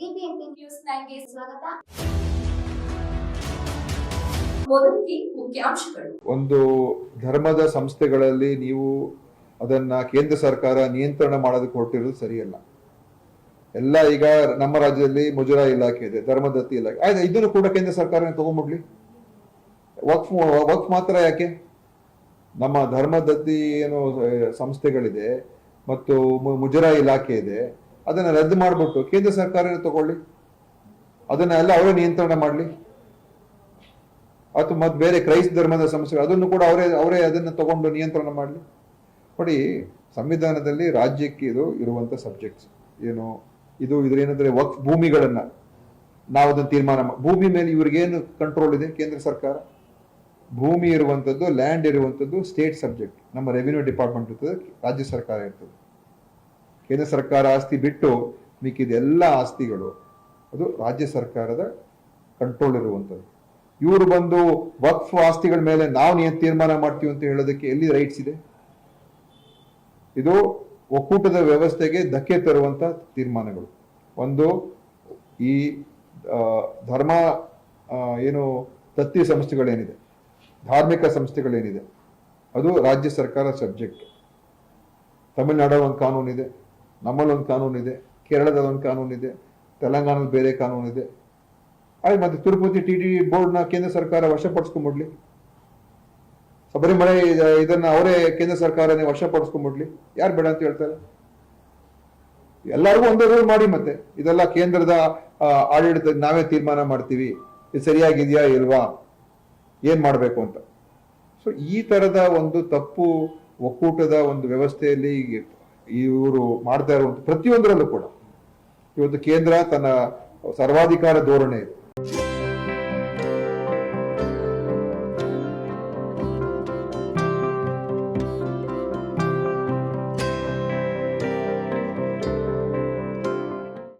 BBMP news ನೈನ್ಗೆ ಸ್ವಾಗತ. ಒಂದು ಧರ್ಮದ ಸಂಸ್ಥೆಗಳಲ್ಲಿ ನೀವು ಅದನ್ನ ಕೇಂದ್ರ ಸರ್ಕಾರ ನಿಯಂತ್ರಣ ಮಾಡೋದಕ್ಕೆ ಹೊರಟಿರೋದು ಸರಿಯಲ್ಲ. ಎಲ್ಲ ಈಗ ನಮ್ಮ ರಾಜ್ಯದಲ್ಲಿ ಮುಜರಾ ಇಲಾಖೆ ಇದೆ, ಧರ್ಮದತ್ತಿ ಇಲಾಖೆ. ಆಯ್ತು, ಇದನ್ನು ಕೂಡ ಕೇಂದ್ರ ಸರ್ಕಾರ ತಗೊಂಡ್ಬಿಡ್ಲಿ. ವಕ್ಫ್ ವಕ್ಫ್ ಮಾತ್ರ ಯಾಕೆ? ನಮ್ಮ ಧರ್ಮದತ್ತಿ ಏನು ಸಂಸ್ಥೆಗಳಿದೆ ಮತ್ತು ಮುಜರಾ ಇಲಾಖೆ ಇದೆ. ಅದನ್ನ ರದ್ದು ಮಾಡಿಬಿಟ್ಟು ಕೇಂದ್ರ ಸರ್ಕಾರ ತಗೊಳ್ಳಿ. ಅದನ್ನ ಎಲ್ಲ ಅವರೇ ನಿಯಂತ್ರಣ ಮಾಡಲಿ. ಅಥವಾ ಮತ್ತೆ ಬೇರೆ ಕ್ರೈಸ್ತ ಧರ್ಮದ ಸಮಸ್ಯೆಗಳು, ಅದನ್ನು ಕೂಡ ಅವರೇ ಅವರೇ ಅದನ್ನು ತಗೊಂಡು ನಿಯಂತ್ರಣ ಮಾಡಲಿ. ನೋಡಿ, ಸಂವಿಧಾನದಲ್ಲಿ ರಾಜ್ಯಕ್ಕೆ ಇದು ಇರುವಂತ ಸಬ್ಜೆಕ್ಟ್ಸ್ ಏನು, ಇದು ಇದ್ರೇನಂದ್ರೆ ವಕ್, ಭೂಮಿಗಳನ್ನ ನಾವು ಅದನ್ನು ತೀರ್ಮಾನ ಭೂಮಿ ಮೇಲೆ ಇವ್ರಿಗೇನು ಕಂಟ್ರೋಲ್ ಇದೆ ಕೇಂದ್ರ ಸರ್ಕಾರ? ಭೂಮಿ ಇರುವಂಥದ್ದು ಲ್ಯಾಂಡ್ ಇರುವಂಥದ್ದು ಸ್ಟೇಟ್ ಸಬ್ಜೆಕ್ಟ್ ನಮ್ಮ ರೆವಿನ್ಯೂ ಡಿಪಾರ್ಟ್ಮೆಂಟ್ ಇರ್ತದೆ, ರಾಜ್ಯ ಸರ್ಕಾರ ಇರ್ತದೆ. ಕೇಂದ್ರ ಸರ್ಕಾರ ಆಸ್ತಿ ಬಿಟ್ಟು ಮಿಕ್ಕಿದೆಲ್ಲ ಆಸ್ತಿಗಳು, ಅದು ರಾಜ್ಯ ಸರ್ಕಾರದ ಕಂಟ್ರೋಲ್ ಇರುವಂಥದ್ದು. ಇವರು ಬಂದು ವಕ್ಫ್ ಆಸ್ತಿಗಳ ಮೇಲೆ ನಾವು ತೀರ್ಮಾನ ಮಾಡ್ತೀವಿ ಅಂತ ಹೇಳೋದಕ್ಕೆ ಎಲ್ಲಿ ರೈಟ್ಸ್ ಇದೆ? ಇದು ಒಕ್ಕೂಟದ ವ್ಯವಸ್ಥೆಗೆ ಧಕ್ಕೆ ತರುವಂಥ ತೀರ್ಮಾನಗಳು. ಒಂದು, ಈ ಧರ್ಮ ಏನು ತತ್ತಿ ಸಂಸ್ಥೆಗಳೇನಿದೆ, ಧಾರ್ಮಿಕ ಸಂಸ್ಥೆಗಳೇನಿದೆ, ಅದು ರಾಜ್ಯ ಸರ್ಕಾರ ಸಬ್ಜೆಕ್ಟ್. ತಮಿಳ್ನಾಡು ಒಂದು ಕಾನೂನಿದೆ. ನಮ್ಮಲ್ಲಿ ಒಂದು ಕಾನೂನಿದೆ ಕೇರಳದಲ್ಲಿ ಒಂದು ಕಾನೂನಿದೆ, ತೆಲಂಗಾಣದಲ್ಲಿ ಬೇರೆ ಕಾನೂನಿದೆ. ಆಯ್ತು ಮತ್ತೆ ತಿರುಪತಿ ಟಿ ಟಿ ಬೋರ್ಡ್ನ ಕೇಂದ್ರ ಸರ್ಕಾರ ವಶಪಡಿಸ್ಕೊಂಡ್ಬಿಡ್ಲಿ ಶಬರಿಮಲೆ ಇದ- ಇದನ್ನ ಅವರೇ ಕೇಂದ್ರ ಸರ್ಕಾರನೇ ವಶಪಡಿಸ್ಕೊಂಡ್ಬಿಡ್ಲಿ ಯಾರು ಬೇಡ ಅಂತ ಹೇಳ್ತಾರೆ? ಎಲ್ಲರಿಗೂ ಒಂದೇ ರೂಲ್ ಮಾಡಿ ಮತ್ತೆ. ಇದೆಲ್ಲ ಕೇಂದ್ರದ ಆಡಳಿತ ನಾವೇ ತೀರ್ಮಾನ ಮಾಡ್ತೀವಿ. ಇದು ಸರಿಯಾಗಿದೆಯಾ ಇಲ್ವಾ? ಏನ್ ಮಾಡಬೇಕು ಅಂತ. ಸೊ ಈ ತರದ ಒಂದು ತಪ್ಪು ಒಕ್ಕೂಟದ ಒಂದು ವ್ಯವಸ್ಥೆಯಲ್ಲಿ ಇವರು ಮಾಡ್ತಾ ಇರುವಂತ ಪ್ರತಿಯೊಂದರಲ್ಲೂ ಕೂಡ. ಇವತ್ತು ಕೇಂದ್ರ ತನ್ನ ಸರ್ವಾಧಿಕಾರ ಧೋರಣೆ ಇದೆ.